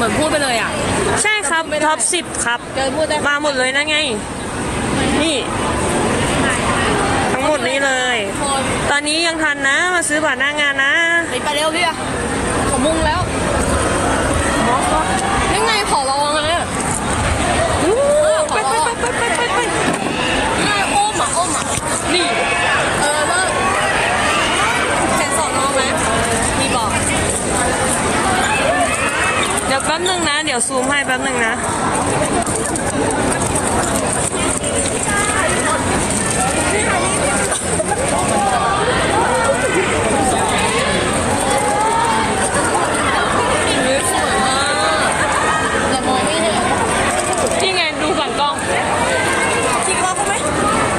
เหมือนพูดไปเลยอะ ใช่ครับท็อปสิบครับ เกินพูดได้มาหมดเลยนะไง นี่ ทั้งหมดนี้เลย คนตอนนี้ยังทันนะ มาซื้อบัตรหน้างานนะ ไปไปเร็วพี่อะผมมุ่งแล้วยังไงขอลองนะไปไปไปไปไปไปง่ายอ้อมอะอ้อมอะนี่ เออว่าเห็นสอนน้องไหมมีบอก เดี๋ยว แป๊บนึงนะ เดี๋ยวซูมให้แป๊บนึงนะ เฮ้ยสวยมากแต่มองไม่เห็น นี่ไงดูฝั่งกล้อง จริงว่าเขาไหม แป๊บนึง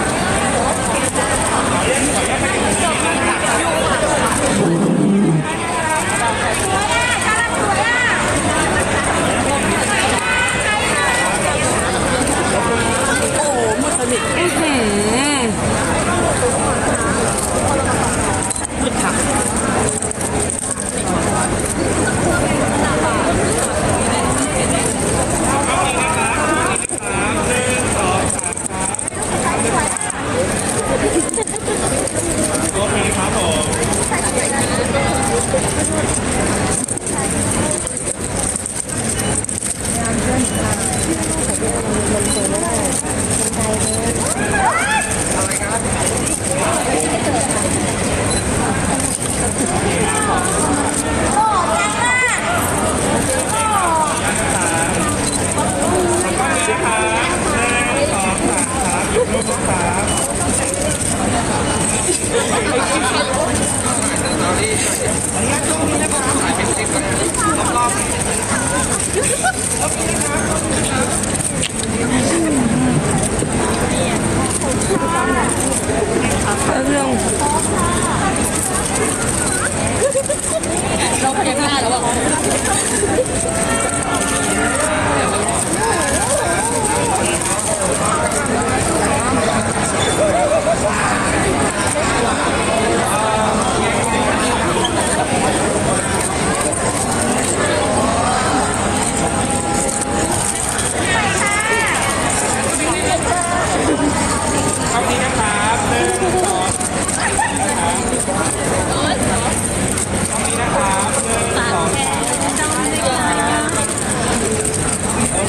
เราพยักหน้าแล้วอะ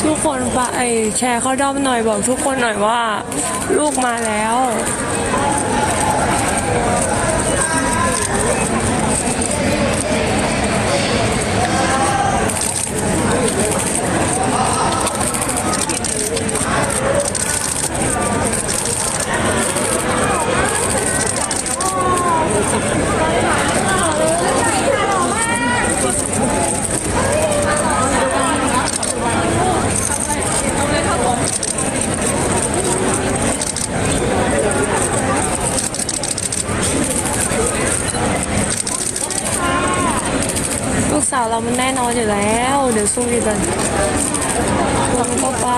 ทุกคนไป แชร์เข้าด้อมหน่อยบอกทุกคนหน่อยว่า ลูกมาแล้ว สาวเรามันแน่นอนอยู่แล้ว เดี๋ยวสู้ดีกันลงเข้าไป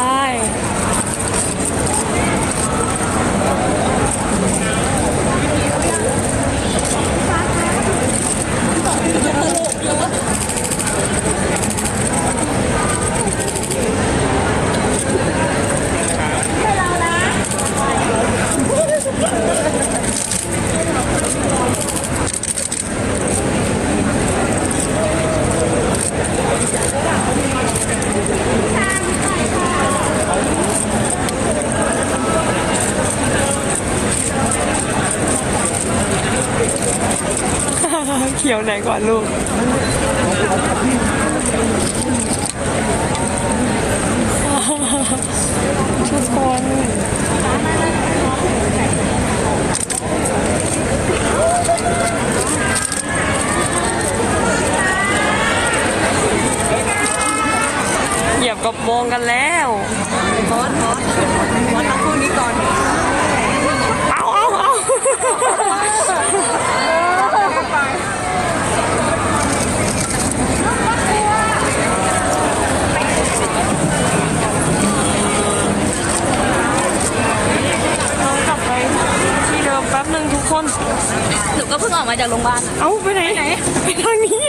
เขียวไหนก่อนลูกทุกคนเหยียบกระโปรงกันแล้วมอสมอสมอสทำคู่นี้ก่อน อกมาจากโรงพยาบาลเอ้าไปไหนไหนไปทางนี้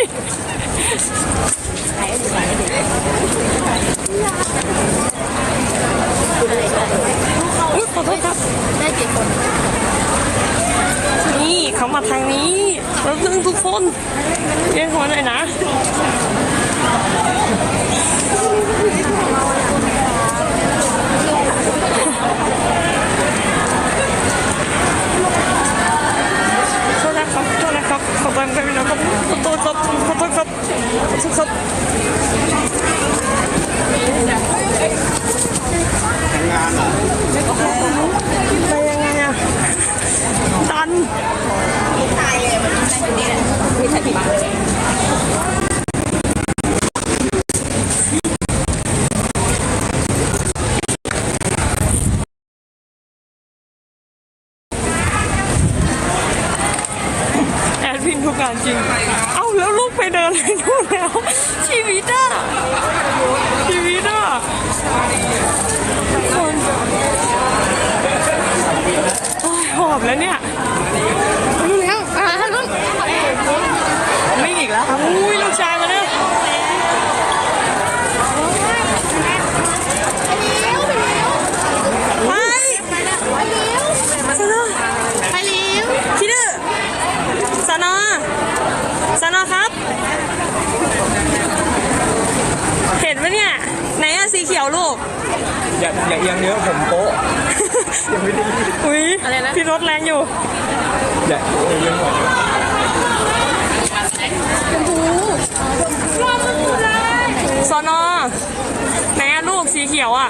อุ๊ยขอโทษครับ ได้กี่คนนี่เขามาทางนี้แล้วซึ่งทุกคนเรียกเขามาหน่อยนะ แล้วเนี่ยรู้แล้วอ่าลูกไม่อีกแล้วอุ้ยลูกชายมาเนี่ยไปสนอไปเร็วคิดดื้อสนอสนอครับ เห็นไหมเนี่ย ไหนอะสีเขียวลูก อย่าอย่าเอียงเยอะผมโป๊ะ ยังไม่ได้รีบอุ้ยพี่รถแรงอยู่ อย่าอย่าเอียงหัวสอนอไหนอะลูกสีเขียวอะ